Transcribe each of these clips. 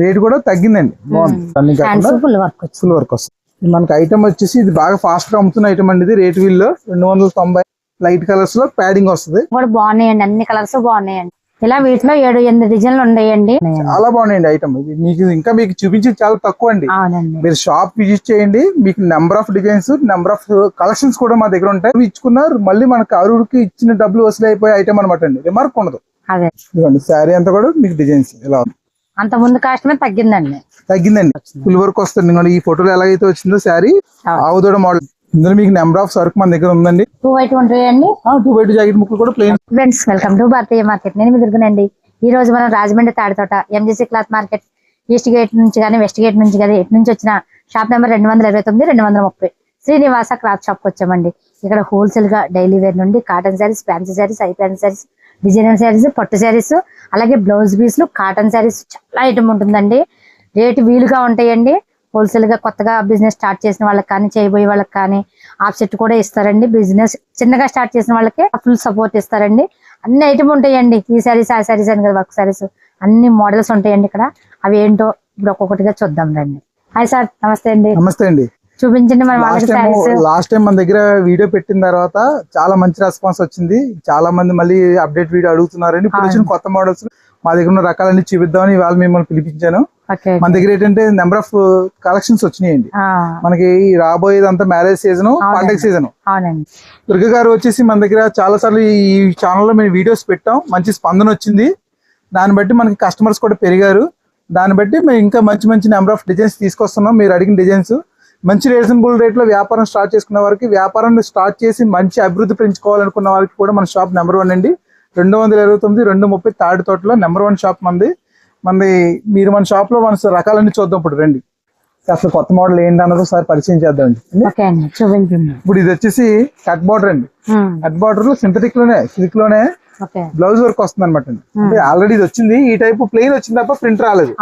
Rate కూడా తగ్గిందండి. బాగుంది. ఫుల్ వర్క్ వస్తుంది. మనకి ఐటమ్ వచ్చేసి ఇది బాగా ఫాస్ట్గా అమ్ముతున్న ఐటమ్ అండి ఇది. రేట్ వీల్ రెండు వందల తొంభై లైట్ కలర్స్లో ప్యాడింగ్ వస్తుంది. కూడా బాగున్నాయండి. అన్ని కలర్స్ బాగున్నాయండి. ఇలా వీటిలో ఏడు ఎనిమిది డిజైన్లు ఉన్నాయండి. చాలా బాగున్నాయండి ఐటమ్ ఇది మీకు ఇంకా మీకు చూపించేది చాలా తక్కువ అండి. మీరు షాప్ విజిట్ చేయండి. మీకు number of designs number of collections కూడా మా దగ్గర ఉంటాయి. ఇచ్చుకున్నారు. మళ్ళీ మనకు అరువుకి ఇచ్చిన డబ్బులు వసూలు అయిపోయే ఐటమ్ అనమాట అండి. రిమార్క్ ఉండదు. అదే. ఇదిగోండి శారీ అంతా కూడా మీకు డిజైన్స్ ఇలా ఉంది. అంత ముందు కాస్ట్ మీద తగ్గిందండి. తగ్గిందండి. ఫుల్ వర్క్ వస్తుంది. ఈ ఫోటోలో ఎలాగైతే వచ్చిందో శారీ ఆవుదోడ మోడల్ ఇందులో మీకు నెంబర్ ఆఫ్ సరుకు మన దగ్గర ఉందండి. టూ వైట్ ఉంటాయండి టూ బై టూ జాకెట్ ముక్కలు కూడా plain friends welcome to Bharatiya market నేను మీ దుర్గనండి. ఈ రోజు మనం Rajahmundry Tadithota MGC cloth market east gate నుంచి కానీ వెస్ట్ గేట్ నుంచి కానీ ఎటు నుంచి వచ్చిన షాప్ నెంబర్ రెండు వందల ఇరవై తొమ్మిది రెండు వందల ముప్పై. శ్రీనివాస క్లాత్ షాప్కి వచ్చామండి. ఇక్కడ హోల్సేల్గా డైలీ వేర్ నుండి cotton sarees fancy sarees high fancy sarees designer sarees పట్టు శారీస్ అలాగే బ్లౌజ్ పీస్లు కాటన్ శారీస్ చాలా ఐటమ్ ఉంటుందండి. రేటు వీలుగా ఉంటాయండి. హోల్సేల్గా కొత్తగా బిజినెస్ స్టార్ట్ చేసిన వాళ్ళకి కానీ చేయబోయే వాళ్ళకి కానీ ఆఫ్సెట్ కూడా ఇస్తారండి. బిజినెస్ చిన్నగా స్టార్ట్ చేసిన వాళ్ళకి ఫుల్ సపోర్ట్ ఇస్తారండి. అన్ని ఐటమ్ ఉంటాయండి. ఈ శారీస్ ఆ శారీస్ అని కదా వర్క్ శారీస్. అన్ని మోడల్స్ ఉంటాయండి ఇక్కడ. అవి ఏంటో ఇప్పుడు ఒక్కొక్కటిగా చూద్దాం రండి. హాయ్ సార్ నమస్తే అండి. నమస్తే అండి. చూపించండి మన లాస్ట్ టైం లాస్ట్ టైం మన దగ్గర వీడియో పెట్టిన తర్వాత చాలా మంచి రెస్పాన్స్ వచ్చింది. చాలా మంది మళ్ళీ అప్డేట్ వీడియో అడుగుతున్నారండి ఇప్పుడు వచ్చిన కొత్త మోడల్స్ మా దగ్గర ఉన్న రకాలన్నీ చూపిద్దామని ఇవాళ మిమ్మల్ని పిలిపించాను. మన దగ్గర ఏంటంటే నెంబర్ ఆఫ్ కలెక్షన్స్ వచ్చినాయండి. మనకి రాబోయేదంతా మ్యారేజ్ సీజన్ పండగ సీజన్ దుర్గ గారు వచ్చేసి మన దగ్గర చాలా సార్లు ఈ ఛానల్లో మేము వీడియోస్ పెట్టాం. మంచి స్పందన వచ్చింది. దాన్ని బట్టి మనకి కస్టమర్స్ కూడా పెరిగారు. దాన్ని బట్టి మేము ఇంకా మంచి మంచి నెంబర్ ఆఫ్ డిజైన్స్ తీసుకొస్తున్నాం. మీరు అడిగిన డిజైన్స్ మంచి రీజనబుల్ రేట్లో వ్యాపారం స్టార్ట్ చేసుకున్న వారికి వ్యాపారాన్ని స్టార్ట్ చేసి మంచి అభివృద్ధి పెంచుకోవాలనుకున్న వారికి కూడా మన షాప్ నెంబర్ వన్ అండి. రెండు వందల ఇరవై తొమ్మిది రెండు ముప్పై తాడి తోటలో నెంబర్ వన్ షాప్ మంది. మనది మీరు మన షాప్లో మన రకాలన్నీ చూద్దాం ఇప్పుడు రండి. అసలు కొత్త మోడల్ ఏంటి అన్నది ఒకసారి పరిచయం ఓకే అండి ఇప్పుడు ఇది వచ్చేసి కట్ బార్డర్ అండి. కట్ బార్డర్లో సింథటిక్లోనే సిల్క్లోనే బ్లౌజ్ వర్క్ వస్తుంది అనమాట అంటే ఆల్రెడీ ఇది వచ్చింది ఈ టైప్ ప్లెయిన్ వచ్చింది తప్ప ప్రింట్ రాలేదు.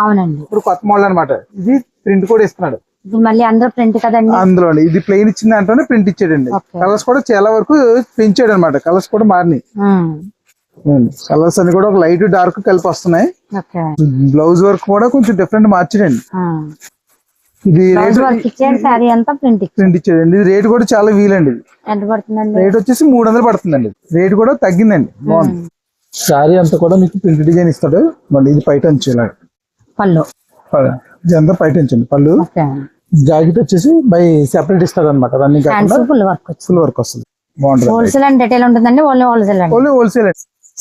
ఇప్పుడు కొత్త మోడల్ అన్నమాట. ఇది ప్రింట్ కూడా ఇస్తున్నాడు. మళ్ళీ అందరూ ప్రింట్ కదండి? అందులో ఇది ప్లెయిన్ ఇచ్చిన దాంట్లోనే ప్రింట్ ఇచ్చాడండి. కలర్స్ కూడా చాలా వరకు పెంచాడు అనమాట కలర్స్ కూడా మారినాయి. కలర్స్ అన్ని కూడా ఒక లైట్ డార్క్ కలిపి వస్తున్నాయి. బ్లౌజ్ వర్క్ కూడా కొంచెం డిఫరెంట్ మార్చాడండి. ఇది ప్రింట్ ఇచ్చాడండి. ఇది రేట్ కూడా చాలా వీలండి రేట్ వచ్చేసి మూడు వందలు పడుతుందండి రేట్ కూడా తగ్గిందండి. బాగుంది. శారీ అంతా కూడా మీకు ప్రింట్ డిజైన్ ఇస్తాడు. మళ్ళీ ఇది పైట పళ్ళు. ఇది అంతా పైట ఉంచండి పళ్ళు జాకెట్ వచ్చేసి బై సెపరేట్ ఇస్తాడు అనమాట రన్నింగ్ కాకుండా ఫుల్ వర్క్ ఫుల్ వర్క్ వస్తుంది. బాగుంటుంది హోల్సేల్ అండ్ రిటైల్ ఉంటుందండి ఓన్లీ హోల్సేల్ అండి. ఓన్లీ హోల్సేల్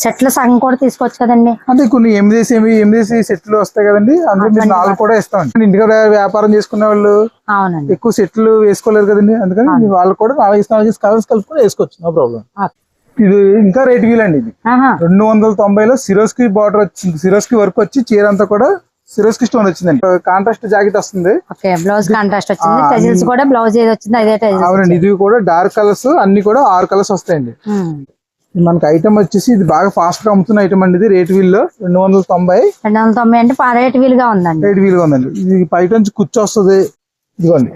సెట్లు సగం కూడా తీసుకోవచ్చు కదండి. అంటే కొన్ని ఎనిమిది ఎనిమిది సెట్లు వస్తాయి కదండి అందులో మీరు నాలుగు కూడా ఇస్తామండి ఇంటికాడ వ్యాపారం చేసుకునే వాళ్ళు అవునండి. ఎక్కువ సెట్లు వేసుకోలేరు కదండి అందుకని వాళ్ళు కూడా నాలుగు ఇస్తాం కలర్స్ కలుపుకొని వేసుకోవచ్చు నో ప్రాబ్లం. ఇది ఇంకా రేట్ వీలండి ఇది. రెండు వందల తొంభైలో సిరోస్కి బార్డర్ వచ్చింది. సిరోస్కి వర్క్ వచ్చి చీర అంతా కూడా సిరోస్కి స్టోన్ వచ్చిందండి. కాంట్రాస్ట్ జాకెట్ వస్తుంది. ఓకే బ్లౌజ్ కాంట్రాస్ట్ వచ్చింది. టజిల్స్ కూడా బ్లౌజ్ ఏది వచ్చింది అదే టజిల్స్ అవునండి ఇది కూడా డార్క్ కలర్స్ అన్ని కూడా ఆరు కలర్స్ వస్తాయండి. మనకి ఐటమ్ వచ్చేసి ఇది బాగా ఫాస్ట్గా అమ్ముతున్న ఐటమ్ అండి ఇది. రేట్ వీల్లో రెండు వందల తొంభై. రెండు వందల తొంభై అంటే రేట్ వీలుగా ఉందండి. రేట్ వీల్గా ఉందండి. ఇది బయట నుంచి కుచ్చు వస్తుంది. ఇదిగోండి.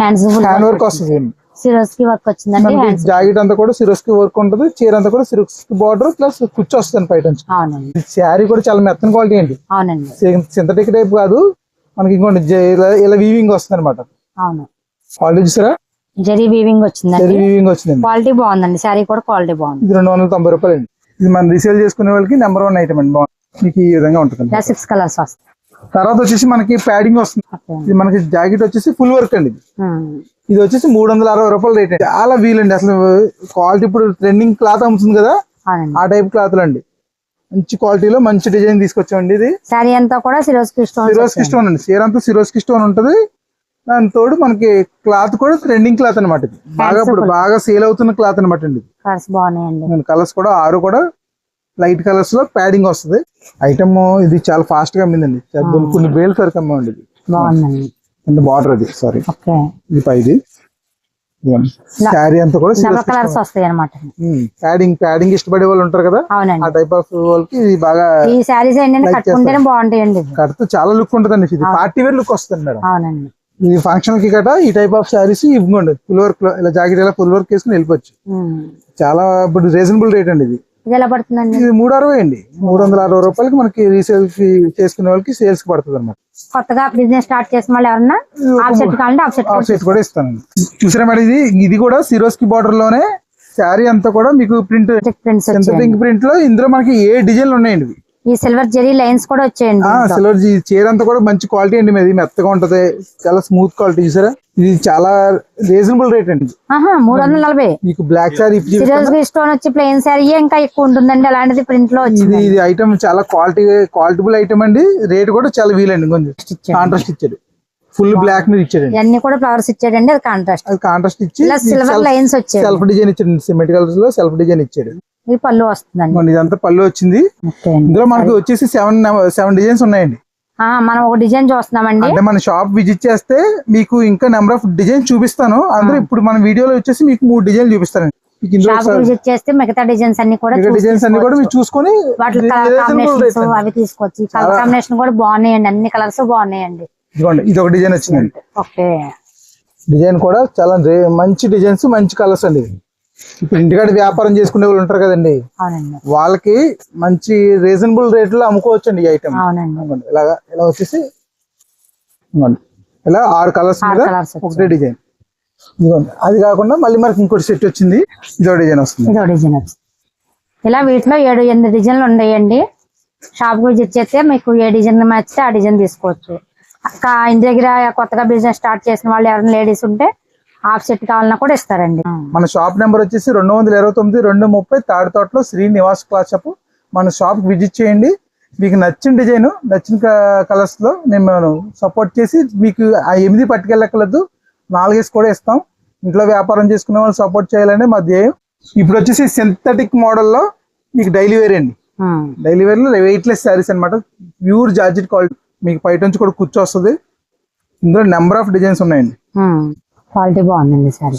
హ్యాండ్ వర్క్ వస్తుంది. సిరోస్కి వర్క్ వచ్చిందండి జాకెట్ అంతా కూడా సిరోస్కి వర్క్ ఉంటుంది చీర అంతా కూడా సిరోస్కి బార్డర్ ప్లస్ కుచ్చు వస్తుంది బయట నుంచి. అవునండి. శారీ కూడా చాలా మెత్తన క్వాలిటీ అండి. అవునండి. సింథటిక్ టైప్ కాదు మనకి ఇంకోటి ఇలా వీవింగ్ వస్తుంది అనమాట అవును. క్వాలిటీ చూసారా? జరీ వీవింగ్ వచ్చిందండి. జరీ వీవింగ్ వచ్చిందండి. క్వాలిటీ బాగుందండి. శారీ కూడా క్వాలిటీ బాగుంది. ఇది రెండు వందల తొంభై రూపాయలు అండి ఇది మనం రీసేల్ చేసుకునే వాళ్ళకి నెంబర్ వన్ ఐటమ్ అండి. బాగుంది. మీకు ఈ విధంగా ఉంటుంది సిక్స్ కలర్స్ వస్తాయి. తర్వాత వచ్చేసి మనకి ప్యాడింగ్ వస్తుంది. ఇది మనకి జాకెట్ వచ్చేసి ఫుల్ వర్క్ అండి ఇది. వచ్చేసి మూడు వందల అరవై రూపాయలు రేట్ అండి. చాలా వీలండి అసలు క్వాలిటీ ఇప్పుడు ట్రెండింగ్ క్లాత్ అమ్ముతుంది కదా ఆ టైప్ క్లాత్లు అండి మంచి క్వాలిటీలో మంచి డిజైన్ తీసుకొచ్చామండి ఇది. శారీ అంతా కూడా సిరోస్ స్టోన్ సిరోస్కి స్టోన్ అండి. చీర అంతా సిరోస్కి స్టోన్ ఉంటుంది. దాని తోడు మనకి క్లాత్ కూడా ట్రెండింగ్ క్లాత్ అనమాట ఇది. బాగా ఇప్పుడు బాగా సేల్ అవుతున్న క్లాత్ అనమాట అండి ఇది. కలర్స్ బాగున్నాయండి. కలర్స్ కూడా ఆరు కూడా లైట్ కలర్స్లో ప్యాడింగ్ వస్తుంది. ఐటమ్ ఇది చాలా ఫాస్ట్గా అమ్మిందండి. కొన్ని- కొన్ని వేలు సరికి అమ్మండి ఇది. బాగుందండి. బార్డర్ అది సారీ ఇది. పైది శారీ అంతా కూడా డబల్ కలర్స్ వస్తాయి అనమాట ప్యాడింగ్ ప్యాడింగ్ ఇష్టపడే వాళ్ళు ఉంటారు కదా? ఆ టైప్ ఆఫ్ వాళ్ళకి ఇది బాగా ఈ శారీస్ కట్టుకుంటేనే బాగుంటాయండి కడితే చాలా లుక్ ఉంటుందండి. ఇది పార్టీ వేర్ లుక్ వస్తుంది మేడం. అవునండి. ఇది ఫంక్షన్కి గట ఈ టైప్ ఆఫ్ శారీస్ ఇవ్వండి. ఫుల్ వర్క్ ఇలా జాకెట్ ఇలా ఫుల్ వర్క్ వేసుకుని వెళ్ళిపోవచ్చు. చాలా ఇప్పుడు రీజనబుల్ రేట్ అండి ఇది. ఇది ఎలా పడుతుందండి? ఇది మూడు అరవై అండి. మూడు వందల అరవై రూపాయలకి మనకి రీసేల్ చేసుకునే వాళ్ళకి సేల్స్కి పడుతుంది అనమాట కొత్తగా బిజినెస్ స్టార్ట్ చేసిన వాళ్ళు ఎవరన్నా ఆఫ్ సెట్ కావాలంటే ఆఫ్ సెట్ ఆఫ్ సెట్ కూడా చూసారా మేడం ఇది? ఇది కూడా సిరోస్కి బార్డర్లోనే శారీ అంతా కూడా మీకు ప్రింట్ సింథటిక్ ప్రింట్లో ఇందులో మనకి ఏ డిజైన్లు ఉన్నాయండి ఈ సిల్వర్ జెరీ లైన్స్ కూడా వచ్చాయండి. సిల్వర్ చీర అంతా కూడా మంచి క్వాలిటీ అండి ఇది మెత్తగా ఉంటది చాలా స్మూత్ క్వాలిటీ చూసారా ఇది చాలా రీజనబుల్ రేట్ అండి మూడు వందల నలభై మీకు బ్లాక్ శారీ స్టోన్ వచ్చి ప్లెయిన్ శారీ ఇంకా ఎక్కువ ఉంటుందండి అలాంటిది ప్రింట్లో ఇది ఐటమ్ చాలా క్వాలిటీ క్వాలిటబుల్ ఐటమ్ అండి రేట్ కూడా చాలా వీలండి కొంచెం కాంట్రాస్ట్ ఇచ్చాడు ఫుల్ బ్లాక్ మీద ఇచ్చాడండి. ఇవన్నీ కూడా ఫ్లవర్స్ ఇచ్చాడండి అది కాంట్రాస్ట్ అది కాంట్రాస్ట్ ఇచ్చి సిల్వర్ లైన్స్ వచ్చాయి. సెల్ఫ్ డిజైన్ ఇచ్చాడు సిమెంట్ కలర్స్లో సెల్ఫ్ డిజైన్ ఇచ్చాడు. ఇది పళ్ళు వస్తుందండి. ఇదంతా పళ్ళు వచ్చింది. ఇందులో మనకి వచ్చేసి సెవెన్ సెవెన్ డిజైన్స్ ఉన్నాయండి. ఆ, మనం ఒక డిజైన్ చూస్తున్నామండి. అంటే మన షాప్ విజిట్ చేస్తే మీకు ఇంకా నెంబర్ ఆఫ్ డిజైన్ చూపిస్తాను. అందులో ఇప్పుడు మన వీడియోలో వచ్చేసి మీకు మూడు డిజైన్ చూపిస్తాను విజిట్ చేస్తే మిగతా డిజైన్స్ అన్ని కూడా డిజైన్స్ అన్ని కూడా మీరు చూసుకొని వాటి కలర్ కాంబినేషన్స్ అవి తీసుకోవచ్చు. కలర్ కాంబినేషన్ కూడా బాగున్నాయండి. అన్ని కలర్స్ బాగున్నాయండి. ఇదిగోండి ఇది ఒక డిజైన్ వచ్చిందండి. డిజైన్ కూడా చాలా మంచి డిజైన్స్ మంచి కలర్స్ అండి. ఇప్పుడు ఇంటికాడ వ్యాపారం చేసుకునే వాళ్ళు ఉంటారు కదండి. వాళ్ళకి మంచి రీజనబుల్ రేట్లో అమ్ముకోవచ్చు అండి ఈ ఐటమ్ ఇలాగా ఇలా వచ్చేసి. ఇలా ఆరు కలర్స్ మీద. ఒకటే డిజైన్. ఇదిగోండి అది కాకుండా మళ్ళీ మనకి ఇంకోటి సెట్ వచ్చింది. ఇదో డిజైన్ వస్తుంది. ఇదో డిజైన్ ఇలా వీటిలో ఏడు ఎనిమిది డిజైన్లు ఉన్నాయండి. షాప్ విజిట్ చేస్తే మీకు ఏ డిజైన్ నచ్చితే ఆ డిజైన్ తీసుకోవచ్చు. అక్క ఇంటి దగ్గర కొత్తగా బిజినెస్ స్టార్ట్ చేసిన వాళ్ళు ఎవరైనా లేడీస్ ఉంటే హాఫ్ సెట్ కావాలన్నా కూడా ఇస్తారండి. మన షాప్ నెంబర్ వచ్చేసి రెండు వందల ఇరవై తొమ్మిది రెండు ముప్పై తాడి తోటలో శ్రీ నివాస్ క్లాస్ షాప్ మన షాప్ విజిట్ చేయండి. మీకు నచ్చిన డిజైన్ నచ్చిన కలర్స్లో నేను సపోర్ట్ చేసి మీకు ఆ ఎనిమిది పట్టుకెళ్ళక్కర్లేదు. నాలుగేసి కూడా ఇస్తాం. ఇంట్లో వ్యాపారం చేసుకునే వాళ్ళు సపోర్ట్ చేయాలనే మా ధ్యేయం. ఇప్పుడు వచ్చేసి సింథటిక్ మోడల్లో మీకు డైలీ వేర్ అండి. డైలీ వేర్లో వెయిట్లెస్ శారీస్ అనమాట ప్యూర్ జార్జెట్ క్వాలిటీ మీకు పైట నుంచి కూడా కూర్చో వస్తుంది. ఇందులో నెంబర్ ఆఫ్ డిజైన్స్ ఉన్నాయండి. క్వాలిటీ బాగుందండి సారీ.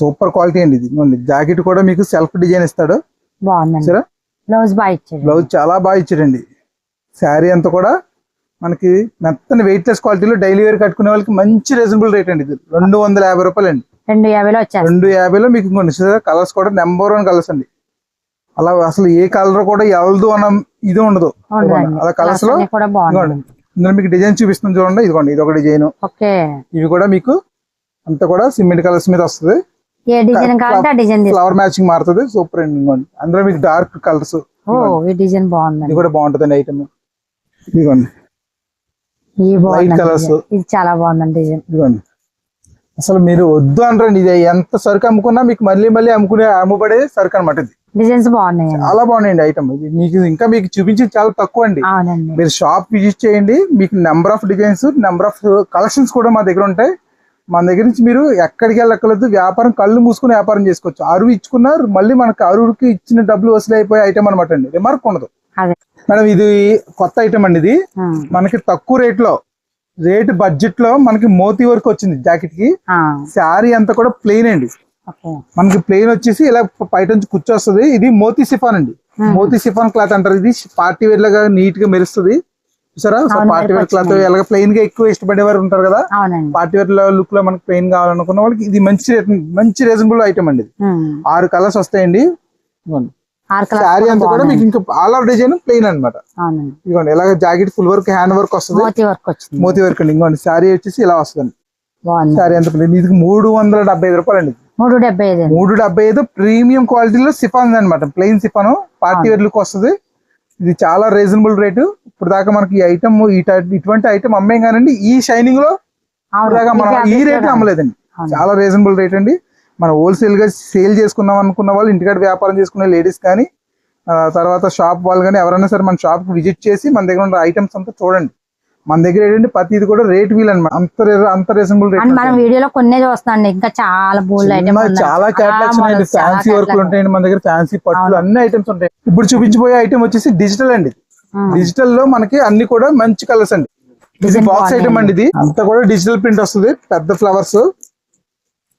సూపర్ క్వాలిటీ అండి ఇది. జాకెట్ కూడా మీకు సెల్ఫ్ డిజైన్ ఇస్తాడు. బాగుందండి. బ్లౌజ్ బాగా ఇచ్చాడు బ్లౌజ్ చాలా బాగా ఇచ్చాడండి. శారీ అంతా కూడా మనకి మెత్తని వెయిట్లెస్ క్వాలిటీలో డైలీ వేర్ కట్టుకునే వాళ్ళకి మంచి రీజనబుల్ రేట్ అండి ఇది. రెండు వందల యాభై రూపాయలు అండి. రెండు యాభైలో వచ్చేస్తుంది రెండు యాభైలో మీకు ఇంకోండి కలర్స్ కూడా నెంబర్ వన్ కలర్స్ అండి. అలా అసలు ఏ కలర్ కూడా ఎలదు అన్న ఇది ఉండదు. అలా కలర్స్లో ఇందులో మీకు డిజైన్ చూపిస్తుంది చూడండి. ఇదిగోండి ఇది ఒక డిజైన్. ఓకే. ఇవి కూడా మీకు అంతా కూడా సిమెంట్ కలర్స్ మీద వస్తుంది. ఫ్లవర్ మ్యాచింగ్ మారుతుంది. సూపర్ అండి ఇదిగోండి. అందులో మీకు డార్క్ కలర్స్. డిజైన్ ఇది కూడా బాగుంటుందండి ఐటమ్ ఇదిగోండి. బాగుంది. ఇది చాలా బాగుందండి డిజైన్. ఇదిగోండి. అసలు మీరు వద్దు అంటారండి. ఇది ఎంత సరుకు అమ్ముకున్నా మీకు మళ్ళీ మళ్ళీ అమ్ముకునే అమ్ముబడే సరుకు అనమాట ఇది. డిజైన్స్ బాగున్నాయండి. చాలా బాగున్నాయండి ఐటమ్. ఇది మీకు ఇంకా మీకు చూపించింది చాలా తక్కువ అండి మీరు షాప్ విజిట్ చేయండి. మీకు number of designs number of collections కూడా మా దగ్గర ఉంటాయి. మన దగ్గర నుంచి మీరు ఎక్కడికి వెళ్ళక్కర్లేదు. వ్యాపారం కళ్ళు మూసుకుని వ్యాపారం చేసుకోవచ్చు. అరువు ఇచ్చుకున్నారు మళ్ళీ మనకు అరువుకి ఇచ్చిన డబ్బులు వసూలు అయిపోయే ఐటమ్ అనమాట అండి. రిమార్క్ ఉండదు. మేడం ఇది కొత్త ఐటమ్ అండి ఇది. మనకి తక్కువ రేట్లో రేట్ బడ్జెట్లో మనకి మోతీ వర్క్ వచ్చింది జాకెట్కి శారీ అంతా కూడా ప్లెయిన్ అండి. మనకి ప్లెయిన్ వచ్చేసి ఇలా బయట నుంచి కూర్చొస్తుంది ఇది మోతీ సిఫాన్ అండి. మోతీ సిఫాన్ క్లాత్ అంటారు. ఇది పార్టీ వేర్ లాగా నీట్గా మెరుస్తుంది. చూసారా? Party wear cloth. ఎలాగ ప్లెయిన్గా ఎక్కువ ఇష్టపడే వారు ఉంటారు కదా? పార్టీ వేర్ లుక్లో మనకి ప్లెయిన్ కావాలనుకున్న వాళ్ళకి ఇది మంచి మంచి రీజనబుల్ ఐటమ్ అండి. ఆరు కలర్స్ వస్తాయండి. శారీ అంతా కూడా మీకు ఇంకా ఆల్ ఆర్ డిజైన్ ప్లెయిన్ అన్నమాట. అవునండి. ఇదిగోండి ఇలాగ jacket full work hand work వస్తుంది. మోతీ వర్క్ అండి. ఇంకోండి శారీ వచ్చేసి ఇలా వస్తుంది. శారీ ఎంత ప్లెయిన్ ఇది మూడు వందల డెబ్బై ఐదు రూపాయలు అండి మూడు డెబ్బై ఐదు. మూడు డెబ్బై ఐదు ప్రీమియం క్వాలిటీలో సిఫాన్ అనమాట plain chiffon. Party wear look వస్తుంది. ఇది చాలా రీజనబుల్ రేటు. ఇప్పుడు దాకా మనకి ఈ ఐటమ్ ఇటువంటి ఐటమ్ అమ్మేం కానండి. ఈ షైనింగ్లో దాకా మనం ఈ రేట్. అమ్మలేదండి. చాలా రీజనబుల్ రేట్ అండి. మనం హోల్సేల్గా సేల్ చేసుకుందాం అనుకున్న వాళ్ళు ఇంటికాడ వ్యాపారం చేసుకునే లేడీస్ కానీ తర్వాత షాప్ వాళ్ళు కానీ ఎవరైనా సరే మన షాప్ విజిట్ చేసి మన దగ్గర ఉన్న ఐటమ్స్ అంతా చూడండి. మన దగ్గర ఏంటంటే ప్రతిది కూడా రేట్ వీల్ అనమాట అంత రే- అంత రీజనబుల్ రేట్ అండ్ మనం వీడియోలో కొన్నే చూస్తున్నాం ఇంకా చాలా బోల్డ్ ఐటమ్ చాలా క్యాటలాగ్స్ ఉన్నాయండి. ఫ్యాన్సీ వర్క్లు ఉంటాయండి మన దగ్గర. ఫ్యాన్సీ పట్టులు అన్ని ఐటమ్స్ ఉంటాయి. ఇప్పుడు చూపించబోయే ఐటమ్ వచ్చేసి డిజిటల్ అండి. డిజిటల్లో మనకి అన్ని కూడా మంచి కలర్స్ అండి. ఇది బాక్స్ ఐటమ్ అండి ఇది. అంతా కూడా డిజిటల్ ప్రింట్ వస్తుంది. పెద్ద ఫ్లవర్స్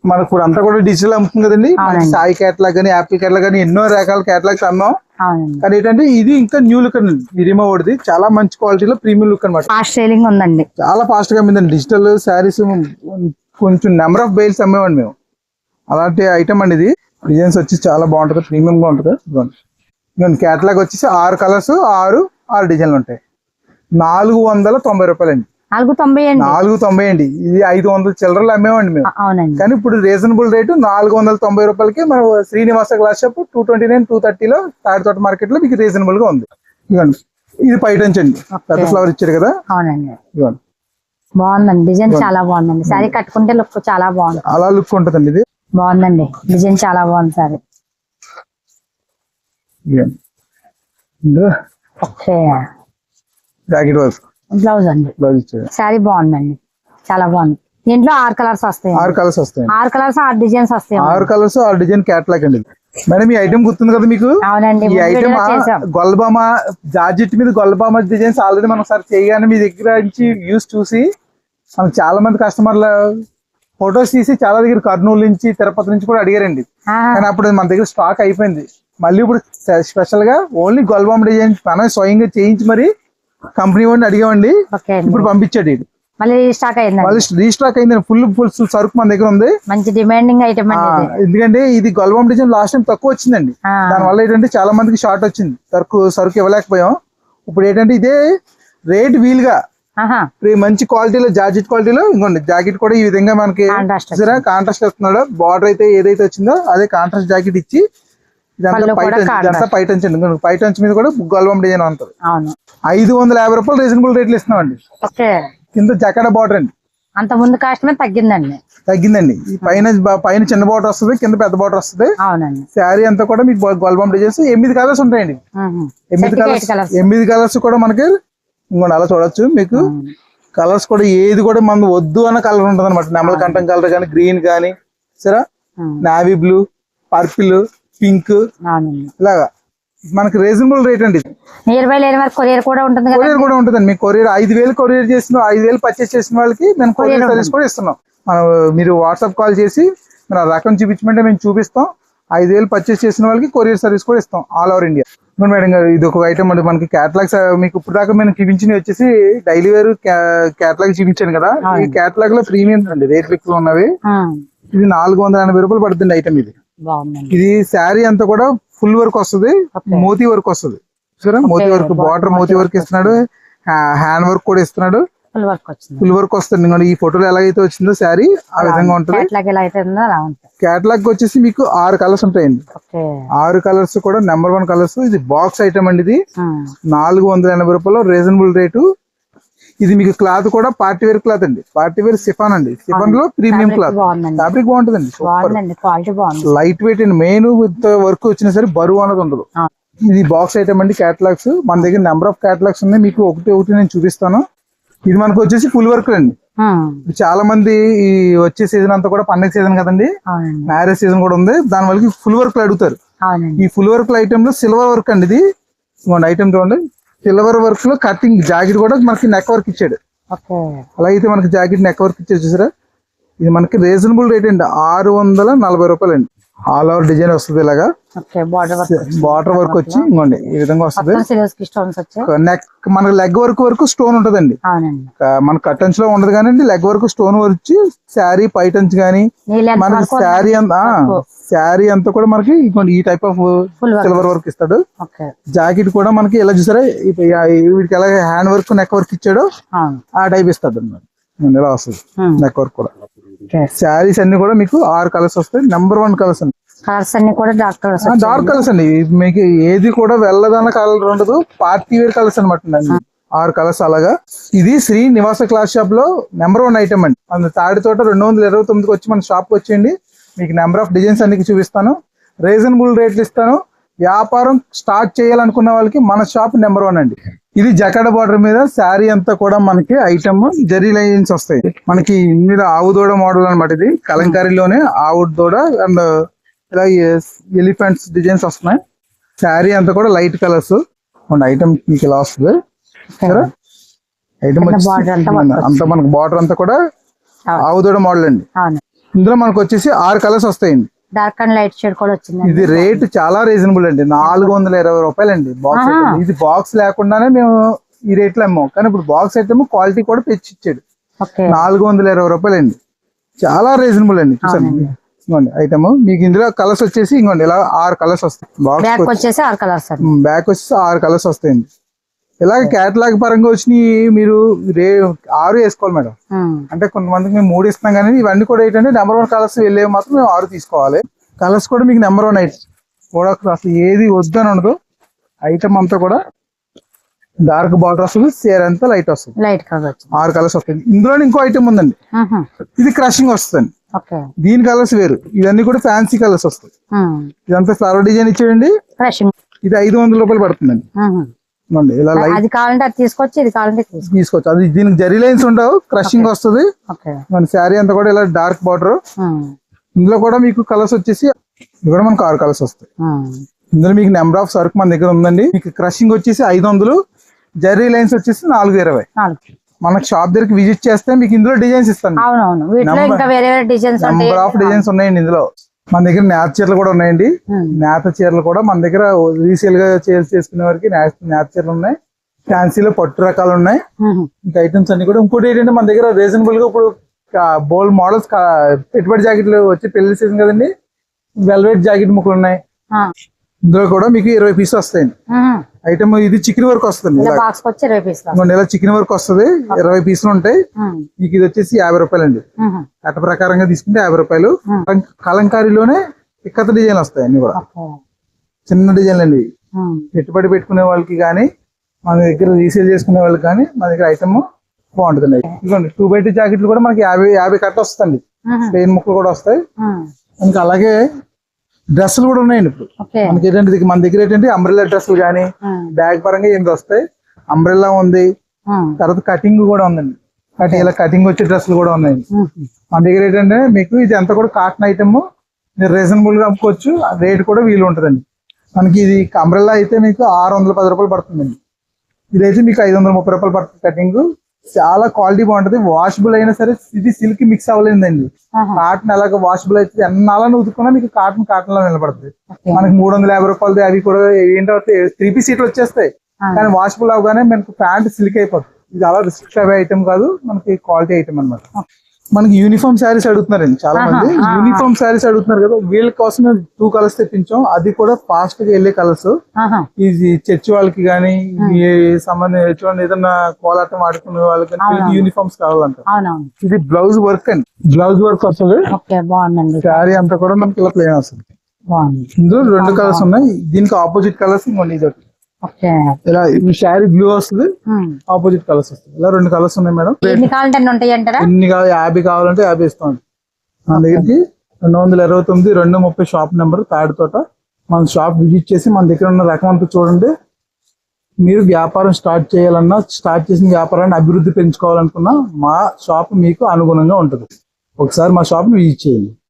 మనకు అంతా కూడా డిజిటల్ అమ్ముతుంది కదండి. సాయి క్యాటలాగ్ కానీ యాపిల్ క్యాటలాగ్ కానీ ఎన్నో రకాల క్యాటలాగ్స్ అమ్మాం. కానీ ఏంటంటే ఇది ఇంకా న్యూ లుక్ అండి. విరిమా ఓడిది చాలా మంచి క్వాలిటీలో ప్రీమియం లుక్ అన్నమాట. ఫాస్ట్ సేలింగ్ ఉందండి. చాలా ఫాస్ట్గా అమ్మిందండి. డిజిటల్ శారీస్ కొంచెం నెంబర్ ఆఫ్ బైల్స్ అమ్మేవండి మేము. అలాంటి ఐటమ్ అండి ఇది. డిజైన్స్ వచ్చి చాలా బాగుంటుంది. ప్రీమియం గా ఉంటుంది. ఇదిగోండి. క్యాటలాగ్ వచ్చేసి ఆరు కలర్స్ ఆరు ఆరు డిజైన్లు ఉంటాయి. నాలుగు వందల తొంభై రూపాయలండి. నాలుగు తొంభై అండి. నాలుగు తొంభై అండి. ఇది ఐదు వందల చిల్లరలు అమ్మేవండి మేము. అవునండి. కానీ ఇప్పుడు రీజనబుల్ రేటు నాలుగు వందల తొంభై రూపాయలకి మన Srinivasa glass shop two twenty nine two థర్టీలో Tadithota మార్కెట్లో మీకు రీజనబుల్గా ఉంది. ఇదిగోండి. ఇది పైటంచ్ అండి. పెద్ద ఫ్లవర్ ఇచ్చారు కదా. అవునండి. ఇదిగోండి. బాగుందండి. డిజైన్ చాలా బాగుందండి. సారీ కట్టుకుంటే లుక్ చాలా బాగుంది. అలా లుక్ ఉంటుందండి ఇది. బాగుందండి. డిజైన్ చాలా బాగుంది sari okay. Jacket work blouse అండి. బ్లౌజ్ ఇచ్చారు. సారీ బాగుందండి. చాలా బాగుంది. దీంట్లో ఆరు కలర్స్ వస్తాయి ఆరు కలర్స్ వస్తాయి ఆరు కలర్స్ ఆరు డిజైన్స్ వస్తాయి ఆరు కలర్స్ ఆరు డిజైన్ క్యాట్లాగ్ అండి. మేడం ఈ ఐటమ్ గుర్తుంది కదా మీకు? అవునండి. ఈ ఐటమ్ జార్జెట్ మీద గొల్లబామ డిజైన్స్ ఆల్రెడీ మనం ఒకసారి చేయగానే మీ దగ్గర నుంచి వ్యూస్ చూసి మనకు చాలా మంది కస్టమర్ల ఫొటోస్ తీసి చాలా దగ్గర కర్నూలు నుంచి తిరుపతి నుంచి కూడా అడిగారండి. కానీ అప్పుడు మన దగ్గర స్టాక్ అయిపోయింది. మళ్ళీ ఇప్పుడు స్పెషల్గా ఓన్లీ గొల్లబామ డిజైన్ మనం స్వయంగా చేయించి మరి కంపెనీ వాడిని అడిగామండి. ఇప్పుడు పంపించాడు ఇది మళ్ళీ రీస్టాక్ అయింది ఫుల్ ఫుల్ సరుకు మన దగ్గర ఉంది. మంచి డిమాండింగ్ ఐటమ్ ఎందుకంటే ఇది గొల్వం డిజైన్ లాస్ట్ టైం తక్కువ వచ్చిందండి. ఆ, దానివల్ల ఏంటంటే చాలా మందికి షార్ట్ వచ్చింది. సరుకు సరుకు ఇవ్వలేకపోయాం. ఇప్పుడు ఏంటంటే ఇదే రేట్ వీలుగా మంచి క్వాలిటీలో జాకెట్ క్వాలిటీలో ఇంకోండి జాకెట్ కూడా ఈ విధంగా మనకి కాంట్రాస్ట్ వస్తున్నాడు బార్డర్ అయితే ఏదైతే వచ్చిందో అదే కాంట్రాస్ట్ జాకెట్ ఇచ్చి ఇదంతా పళ్ళు పైట కూడా ఇదంతా contrast. పైట అంచండి ఇంకోండి పైట అంచు మీద కూడా గొల్వం డిజైన్ ఉంటుంది ఐదు వందల యాభై రూపాయలు రీజనబుల్ రేట్లు ఇస్తున్నామండి. కింద జకడ బార్డర్ అండి. అంత ముందు కాస్ట్ మీద తగ్గిందండి. తగ్గిందండి. పైన పైన చిన్న బార్డర్ వస్తుంది కింద పెద్ద బార్డర్ వస్తుంది. అవునండి. శారీ అంతా కూడా మీకు గొల్బం డిజైన్స్ ఎనిమిది కలర్స్ ఉంటాయండి. ఎనిమిది కలర్స్. ఎనిమిది కలర్స్ కూడా మనకి ఇంకోండి అలా చూడొచ్చు మీకు. కలర్స్ కూడా ఏది కూడా మనం వద్దు అన్న కలర్ ఉంటుంది అనమాట నెమల కంఠం కలర్ కానీ గ్రీన్ కానీ సరే. నావీ బ్లూ పర్పుల్ పింక్ ఇలాగా. మనకి రీజనబుల్ రేట్ అండి వరకు కొరియర్ కూడా ఉంటుంది కొరియర్ కూడా ఉంటుందండి. మీకు కొరియర్ ఐదు వేలు కొరియర్ చేసిన ఐదు వేలు పర్చేస్ చేసిన వాళ్ళకి మేము కొరియర్ సర్వీస్ కూడా ఇస్తున్నాం. మనం మీరు వాట్సాప్ కాల్ చేసి మీరు ఆ రకం చూపించమంటే మేము చూపిస్తాం. ఐదు వేలు పర్చేస్ చేసిన వాళ్ళకి కొరియర్ సర్వీస్ కూడా ఇస్తాం ఆల్ ఓవర్ ఇండియా ఇప్పుడు మేడం గారు ఇది ఒక ఐటమ్ అండి. మనకి క్యాటలాగ్స్ మీకు ఇప్పుడు దాకా మేము చూపించినవి వచ్చేసి డైలీ వేర్ క్యాటలాగ్ చూపించాను కదా. ఈ క్యాటలాగ్లో ప్రీమియం అండి. రేట్ ఎక్కువ ఉన్నవి. ఇది నాలుగు వందల ఎనభై రూపాయలు పడుతుంది ఐటమ్ ఇది. ఇది శారీ అంతా కూడా ఫుల్ వర్క్ వస్తుంది. మోతీ వర్క్ వస్తుంది. సరే మోతీ వర్క్ బార్డర్ మోతీ వర్క్ ఇస్తున్నాడు. హ్యాండ్ వర్క్ కూడా ఇస్తున్నాడు. ఫుల్ వర్క్ వస్తుంది. ఈ ఫోటోలో ఎలాగైతే వచ్చిందో శారీ ఆ విధంగా ఉంటుంది. క్యాటలాగ్ వచ్చేసి మీకు ఆరు కలర్స్ ఉంటాయండి. ఆరు కలర్స్ కూడా నెంబర్ వన్ కలర్స్. ఇది బాక్స్ ఐటమ్ అండి ఇది. నాలుగు వందల ఎనభై రూపాయలు రీజనబుల్ రేటు. ఇది మీకు క్లాత్ కూడా పార్టీ వేర్ క్లాత్ అండి. పార్టీ వేర్ సిఫాన్ అండి. సిఫాన్లో ప్రీమియం క్లాత్. ఫ్యాబ్రిక్ బాగుంటుందండి. లైట్ వెయిట్ అండి. మెయిన్ విత్ వర్క్ వచ్చినా సరే బరువు అనేది ఉండదు. ఇది బాక్స్ ఐటమ్ అండి క్యాటలాగ్స్ మన దగ్గర నెంబర్ ఆఫ్ క్యాటలాగ్స్ ఉన్నాయి. మీకు ఒకటి ఒకటి నేను చూపిస్తాను. ఇది మనకు వచ్చేసి ఫుల్ వర్క్ అండి చాలా మంది ఈ వచ్చే సీజన్ అంతా కూడా పండగ సీజన్ కదండి. మ్యారేజ్ సీజన్ కూడా ఉంది. దాని వల్ల ఫుల్ వర్క్ అడుగుతారు. ఈ ఫుల్ వర్క్ ఐటమ్లో సిల్వర్ వర్క్ అండి ఇది. ఐటమ్ చూడండి. సిల్వర్ వర్క్లో కటింగ్ జాకెట్ కూడా మనకి నెక్ వర్క్ ఇచ్చాడు. ఓకే. అలాగైతే మనకి జాకెట్ నెక్ వర్క్ ఇచ్చాడు చూసారా? ఇది మనకి రీజనబుల్ రేట్ అండి. ఆరు వందల నలభై రూపాయలు అండి ఆల్ ఓవర్ డిజైన్ వస్తుంది ఇలాగా. బార్డర్ వర్క్ వచ్చి ఇంకోండి ఈ విధంగా వస్తుంది. నెక్ మనకి లెగ్ వర్క్ వరకు స్టోన్ ఉంటదండి. మన కట్టన్స్లో ఉండదు కానీ లెగ్ వర్క్ స్టోన్ వచ్చి శారీ పైటన్స్ ఎంత మనకి శారీ అంతా శారీ అంతా కూడా మనకి ఇంకోండి ఈ టైప్ ఆఫ్ సిల్వర్ వర్క్ ఇస్తాడు. జాకెట్ కూడా మనకి ఎలా చూసారా వీటికి ఎలా హ్యాండ్ వర్క్ నెక్ వర్క్ ఇచ్చాడో ఆ టైప్ ఇస్తాడు అన్నమాట. ఇలా వస్తుంది. నెక్ వర్క్ కూడా. శారీస్ అన్ని కూడా మీకు ఆరు కలర్స్ వస్తాయి. నెంబర్ వన్ కలర్స్ అండి. కలర్స్ అన్ని కూడా డార్క్ కలర్స్ డార్క్ కలర్స్ అండి. మీకు ఏది కూడా వెళ్ళదన్న కలర్ ఉండదు. పార్టీ వేర్ కలర్స్ అనమాట ఆరు కలర్స్ అలాగా. ఇది శ్రీ నివాస క్లాస్ షాప్లో నెంబర్ వన్ ఐటమ్ అండి. మన తాడి తోట రెండు వందల ఇరవై తొమ్మిదికి వచ్చి మన షాప్ వచ్చేయండి. మీకు నెంబర్ ఆఫ్ డిజైన్స్ అన్ని చూపిస్తాను. రీజనబుల్ రేట్లు ఇస్తాను. వ్యాపారం స్టార్ట్ చేయాలనుకున్న వాళ్ళకి మన షాప్ నెంబర్ వన్ అండి. ఇది జకడ బార్డర్ మీద శారీ అంతా కూడా మనకి ఐటమ్ జరీ లైన్స్ వస్తాయి. మనకి మీద ఆవు దూడ మోడల్ అనమాట ఇది. కలంకారీలోనే ఆవు దూడ అండ్ ఇలా ఎలిఫెంట్స్ డిజైన్స్ వస్తున్నాయి. శారీ అంతా కూడా లైట్ కలర్స్. ఐటమ్ మీకు ఇలా వస్తుంది. ఐటమ్ అంతా మనకు బార్డర్ అంతా కూడా ఆవు దూడ మోడల్ అండి. ఇందులో మనకు వచ్చేసి ఆరు కలర్స్ వస్తాయండి. డార్క్ అండ్ లైట్ షేడ్ కూడా వచ్చింది ఇది రేట్ చాలా రీజనబుల్ అండి. నాలుగు వందల ఇరవై రూపాయలు అండి బాక్స్. ఇది బాక్స్ లేకుండానే మేము ఈ రేట్లో అమ్మాం. కానీ ఇప్పుడు బాక్స్ అయితే క్వాలిటీ కూడా తెచ్చి ఇచ్చాడు నాలుగు వందల ఇరవై రూపాయలు అండి చాలా రీజనబుల్ అండి. చూసాను ఇవ్వండి ఐటమ్ మీకు ఇందులో కలర్స్ వచ్చేసి ఇంకోండి ఇలా ఆరు కలర్స్ వస్తాయి. బ్యాక్ వచ్చేసి ఆరు కలర్స్ బ్యాక్ వచ్చేసి ఆరు కలర్స్ వస్తాయండి. ఇలాగ క్యాటలాగ్ పరంగా వచ్చినాయి మీరు రే ఆరు వేసుకోవాలి మేడం. అంటే కొంతమందికి మేము మూడు ఇస్తున్నాం కానీ ఇవన్నీ కూడా ఏంటంటే నెంబర్ వన్ కలర్స్ వెళ్ళేవి మాత్రం మేము ఆరు తీసుకోవాలి. కలర్స్ కూడా మీకు నెంబర్ వన్ ఐటమ్ కూడా అసలు ఏది వద్దని ఉండదు. ఐటమ్ అంతా కూడా డార్క్ బార్డర్ వస్తుంది సేర్ అంతా లైట్ వస్తుంది. లైట్ కలర్ ఆరు కలర్స్ వస్తాయి. ఇందులో ఇంకో ఐటమ్ ఉందండి. ఇది క్రషింగ్ వస్తుంది దీని కలర్స్ వేరు. ఇవన్నీ కూడా ఫ్యాన్సీ కలర్స్ వస్తాయి. ఇదంతా ఫ్లవర్ డిజైన్ ఇచ్చేయండి. ఇది ఐదు వందల రూపాయలు పడుతుందండి. ఉహు. ఇదిగోండి, ఇలా లైట్ అది కావాలంటే అది తీసుకోవచ్చు ఇది కావాలంటే తీసుకో తీసుకోవచ్చు అది దీనికి జరీ లైన్స్ ఉండవు క్రషింగ్ వస్తుంది. మన శారీ అంతా కూడా ఇలా డార్క్ బార్డర్. ఇందులో కూడా మీకు కలర్స్ వచ్చేసి ఇవి కూడా మనకు ఆరు కలర్స్ వస్తాయి. ఇందులో మీకు నెంబర్ ఆఫ్ సరుకు మన దగ్గర ఉందండి. మీకు క్రషింగ్ వచ్చేసి ఐదు వందలు జరీ లైన్స్ వచ్చేసి నాలుగు ఇరవై. మనకు షాప్ దగ్గరికి విజిట్ చేస్తే మీకు ఇందులో డిజైన్స్ ఇస్తాను. అవునవును. వీటిలో Number- ఇంకా వేరే వేరే డిజైన్స్ నెంబర్ ఆఫ్ డిజైన్స్ ఉన్నాయండి ఇందులో. మన దగ్గర నేత చీరలు కూడా ఉన్నాయండి. నేత చీరలు కూడా మన దగ్గర రీసేల్గా సేల్స్ చేసుకునే వారికి నేత చీరలు ఉన్నాయి. ఫ్యాన్సీలో పట్టు రకాలు ఉన్నాయి. ఇంకా ఐటమ్స్ అన్ని కూడా. ఇంకోటి ఏంటంటే మన దగ్గర రీజనబుల్గా ఇప్పుడు బోల్ మోడల్స్ పెట్టుబడి జాకెట్లు వచ్చి పెళ్ళి సీజన్ కదండి. వెల్వెట్ జాకెట్ ముక్కలు ఉన్నాయి. ఇందులో కూడా మీకు ఇరవై పీస్ వస్తాయండి. ఐటమ్ ఇది చికెన్ వర్క్ వస్తుంది ఇలా చికెన్ వర్క్ వస్తుంది. ఇరవై పీసులు ఉంటాయి. మీకు ఇది వచ్చేసి యాభై రూపాయలు అండి. అట్ట ప్రకారంగా తీసుకుంటే యాభై రూపాయలు. కలం- కలంకారీలోనే ఇక్కత డిజైన్ వస్తాయి అన్ని కూడా. చిన్న డిజైన్లు అండి. పెట్టుబడి పెట్టుకునే వాళ్ళకి కానీ మన దగ్గర రీసేల్ చేసుకునే వాళ్ళకి కానీ మన దగ్గర ఐటమ్ బాగుంటుంది ఇదిగోండి టూ బై టూ జాకెట్లు కూడా మనకి యాభై యాభై కట్ట వస్తుంది ఉహు. ప్లెయిన్ ముక్కలు కూడా వస్తాయి. మనకి అలాగే డ్రెస్సులు కూడా ఉన్నాయండి ఇప్పుడు. మనకి ఏంటంటే ఇది మన దగ్గర ఏంటంటే అంబ్రెల్లా డ్రెస్సులు కానీ. బ్యాగ్ పరంగా ఎనిమిది వస్తాయి? అంబ్రెల్లా ఉంది. తర్వాత కటింగ్ కూడా ఉందండి. కటింగ్ ఇలా కటింగ్ వచ్చే డ్రెస్సులు కూడా ఉన్నాయి. ఉహు. మన దగ్గర ఏంటంటే మీకు ఇది అంతా కూడా కాటన్ ఐటమ్ మీరు రీజనబుల్గా అమ్ముకోవచ్చు. రేట్ కూడా వీలు ఉంటుందండి. మనకి ఇది అంబ్రెల్లా అయితే మీకు ఆరు వందల పది రూపాయలు పడుతుందండి. ఇదైతే మీకు ఐదు వందల ముప్పై రూపాయలు పడుతుంది కటింగ్ చాలా క్వాలిటీ బాగుంటది. వాషబుల్ అయినా సరే ఇది సిల్క్ మిక్స్ అవ్వలేదండి. కాటన్ ఎలాగ వాషబుల్ అయితే ఎన్నాళ్ళని ఉతుకున్నా మీకు కాటన్ కాటన్లో నిలబడుతుంది. మనకి మూడు వందల యాభై రూపాయలది అవి కూడా ఏంటంటే త్రీ పీస్ సీట్లు వచ్చేస్తాయి. కానీ వాషబుల్ అవగానే మనకు ప్యాంట్ సిల్క్ అయిపోతుంది ఇది అలా రిస్క్ అవే ఐటమ్ కాదు. మనకి క్వాలిటీ ఐటమ్ అన్నమాట. మనకి యూనిఫామ్ శారీస్ అడుగుతున్నారండి చాలా మంది. యూనిఫామ్ శారీస్ అడుగుతున్నారు కదా వీళ్ళ కోసం టూ కలర్స్ తెప్పించాం. అది కూడా ఫాస్ట్గా వెళ్ళే కలర్స్. ఇది చర్చి వాళ్ళకి కానీ సంబంధించి చూడండి ఏదన్నా కోలాటం ఆడుకునే వాళ్ళకి. యూనిఫామ్స్ కావాలంట. అవునవును. ఇది బ్లౌజ్ వర్క్ అండి. బ్లౌజ్ వర్క్ వస్తుంది. శారీ అంతా కూడా మనకి ఇలా ప్లేన్ వస్తుంది. ఇందులో రెండు కలర్స్ ఉన్నాయి. దీనికి ఆపోజిట్ కలర్స్ ఇంకోటి ఇది ఒకటి. ఇలా ఈ శారీ బ్లూ వస్తుంది. ఆపోజిట్ కలర్స్ వస్తుంది. ఇలా రెండు కలర్స్ ఉన్నాయి మేడం. ఎన్ని కావాలంటే అన్ని ఉంటాయి అంటారా? ఎన్ని కావాలి? యాభై కావాలంటే యాభై ఇస్తాం మన దగ్గరికి రెండు వందల ఇరవై తొమ్మిది రెండు ముప్పై షాప్ నెంబర్ తాడి తోట. మన షాప్ విజిట్ చేసి మన దగ్గర ఉన్న రకం అంతా చూడండి. మీరు వ్యాపారం స్టార్ట్ చేయాలన్నా స్టార్ట్ చేసిన వ్యాపారాన్ని అభివృద్ధి పెంచుకోవాలనుకున్నా మా షాప్ మీకు అనుగుణంగా ఉంటుంది. ఒకసారి మా షాప్ విజిట్ చేయండి.